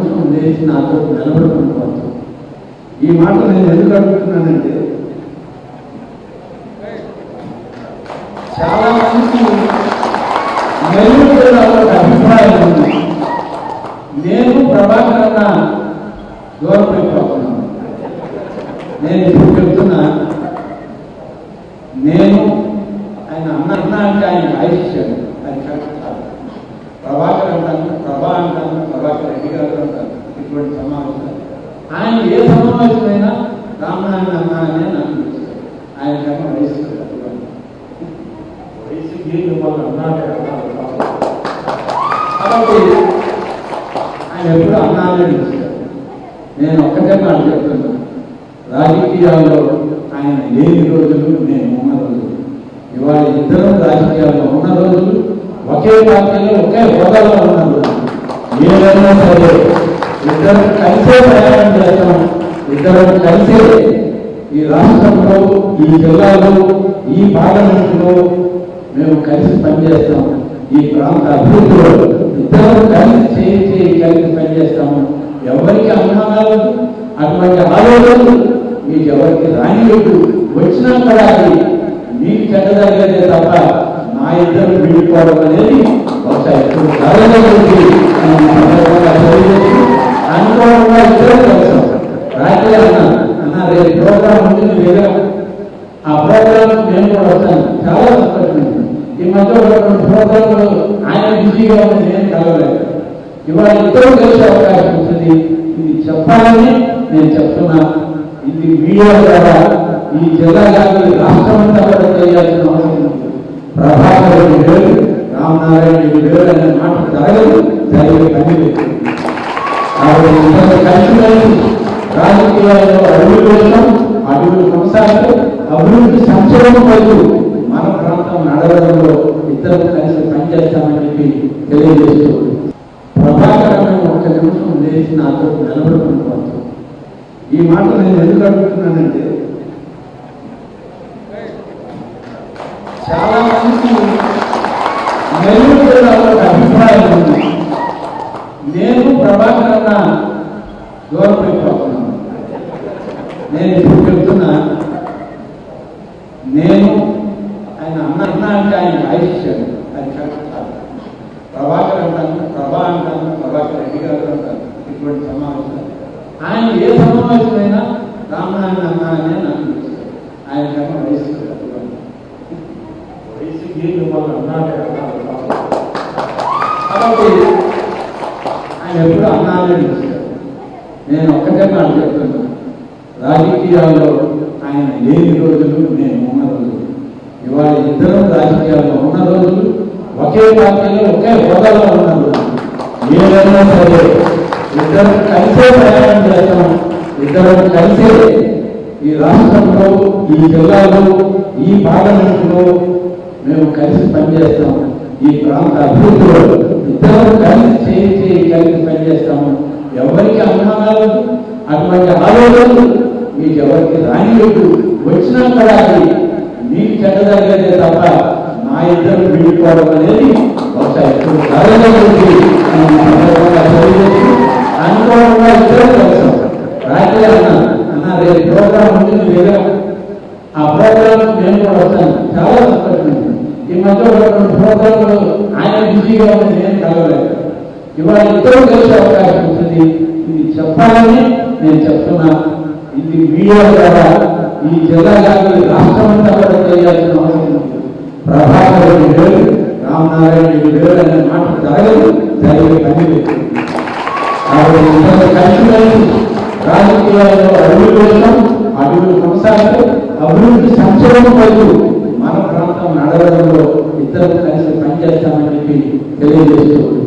కోసం లేచి నాతో నిలబడుకుంటున్నాను ఈ మాట నేను ఎందుకు అడుగుతున్నానంటే చాలా మందికి నెల్లూరు అభిప్రాయం ఉంది. నేను ప్రభాకర్ అన్న దూరం అయిపోతున్నాను నేను ఇప్పుడు చెప్తున్నా నేను ఆయన అన్న అన్న అంటే ఆయన ఆయుష్యాడు అది కరెక్ట్ కాదు ప్రభాకర్ అంటాను ప్రభా ఇటువంటి ఆయన ఏ సమావేశమైనా రామనారాయణ అన్న అనే నాకు పిలుస్తారు. ఆయన కన్నా వయసు. వయసు గీళ్ళు వాళ్ళు అన్నాడే అన్నారు కాబట్టి ఆయన ఎప్పుడు పిలుస్తారు నేను ఒక్కటే మాట చెప్తున్నాను రాజకీయాల్లో ఆయన లేని రోజులు నేను ఉన్న రోజులు. ఇవాళ ఇద్దరం రాజకీయాల్లో ఉన్న రోజులు ఒకే పార్టీలో ఒకే హోదాలో ఉన్న రోజులు. ఏదైనా సరే ఇద్దరం కలిసే ప్రయాణం చేస్తాం. ఇద్దరం కలిసే ఈ రాష్ట్రంలో ఈ జిల్లాలో ఈ పార్లమెంట్లో మేము కలిసి పనిచేస్తాం. ఈ ప్రాంత అభివృద్ధిలో ఇద్దరం కలిసి చేయి చేయి కలిసి పనిచేస్తాము ఎవరికి అనుమానాలు అటువంటి ఆలోచనలు మీకు ఎవరికి రానియొద్దు వచ్చినా కూడా అది మీకు చెడ్డ తప్ప మా ఇద్దరు విడిపోవడం అనేది బహుశా అనుకోవడంగా రాత్రి అన్న అన్న రేపు ప్రోగ్రామ్ ఉంటుంది వేరే ఆ ప్రోగ్రామ్ నేను కూడా వస్తాను. చాలా సంతోషం. ఈ మధ్య రెండు ప్రోగ్రాంలు ఆయన బిజీగా ఉంది నేను కలవలేదు. ఇవాళ ఇద్దరు కలిసే అవకాశం ఉంటుంది. ఇది చెప్పాలని నేను చెప్తున్నా. ఇది మీడియా ద్వారా ఈ జిల్లా కానీ రాష్ట్రం అంతా కూడా తెలియాల్సిన అవసరం ప్రభాకర్ రెడ్డి వేరు రామనారాయణ రెడ్డి వేరు అనే మాట జరగదు జరిగే పని లేదు కాబట్టి ఇద్దరు కలిసి కలిసి రాజకీయాల్లో అడుగులు వేయడం అడుగులు కొనసాగుతూ అభివృద్ధి సంక్షేమం వైపు మన ప్రాంతం నడవడంలో ఇద్దరు కలిసి పనిచేస్తామని చెప్పి తెలియజేస్తూ ప్రభాకర్ అన్న ఒక్క నిమిషం లేచి నాతో నిలబడుకుంటున్నాను ఈ మాట నేను ఎందుకు అడుగుతున్నానంటే చాలా మందికి నెల్లూరు జిల్లాలో ఒక అభిప్రాయం ఉంది నేను ప్రభాకర్ అన్న దూరం అయిపోతున్నాను నేను ఇప్పుడు చెప్తున్నా నేను ఆయన అన్న అన్న అంటే ఆయన ఆయుష్యాడు అది ప్రభాకర్ అంటాను ప్రభా అంటాను ప్రభాకర్ రెడ్డి గారు అంటాను ఇటువంటి సమావేశం ఆయన ఏ సమావేశమైనా రామనారాయణ అన్న అనే నాకు పిలుస్తారు. ఆయన కన్నా వయసు కాదు. వయసు గీళ్ళు వాళ్ళు అన్నాడే కాబట్టి ఆయన ఎప్పుడు అన్నానే పిలుస్తారు నేను ఒక్కటే మాట చెప్తున్నా రాజకీయాల్లో ఆయన లేని రోజులు నేను ఉన్న రోజులు ఇవాళ ఇద్దరం రాజకీయాల్లో ఉన్న రోజులు ఒకే పార్టీలో ఒకే హోదాలో ఉన్న రోజులు ఏదైనా సరే ఇద్దరం కలిసే ప్రయాణం చేస్తాం ఇద్దరం కలిసే ఈ రాష్ట్రంలో ఈ జిల్లాలో ఈ పార్లమెంట్లో మేము కలిసి పనిచేస్తాము. ఈ ప్రాంత అభివృద్ధిలో ఇద్దరు కలిసి చేయి చేయి కలిసి పనిచేస్తాము. ఎవరికి అనుమానాలు అటువంటి ఆలోచనలు మీకు ఎవరికి రానిలేదు వచ్చినా కూడా అది మీకు చెడ్డ తప్ప మా ఇద్దరు విడిపోవడం అనేది బహుశా ఎప్పుడు జరగలేదు అనుకోవడంగా ఇద్దరం కలిసాం. రాత్రి అన్న అన్న రేపు ప్రోగ్రామ్ ఉంటుంది వేరే ఆ ప్రోగ్రామ్ నేను కూడా వస్తాను చాలా సంతోషం ఈ మధ్య ప్రోగ్రాంలు ఆయన బిజీగా ఉంది నేను కలవలేదు. ఇవాళ ఇద్దరు కలిసే అవకాశం ఉంటుంది. ఇది చెప్పాలని నేను చెప్తున్నా. ఇది మీడియా ద్వారా ఈ జిల్లా కానీ రాష్ట్రం అంతా కూడా తెలియాల్సిన అవసరం ఉంది. ప్రభాకర్ రెడ్డి వేరు రామనారాయణ రెడ్డి వేరు అనే మాట జరగదు జరిగే పని కాబట్టి కలిసి కలిసి రాజకీయాల్లో అభివృద్ధి కోసం అభివృద్ధి కొనసాగుతూ అభివృద్ధి సంక్షేమం వైపు మన ప్రాంతం నడవడంలో ఇద్దరం కలిసి పనిచేస్తామని చెప్పి తెలియజేస్తూ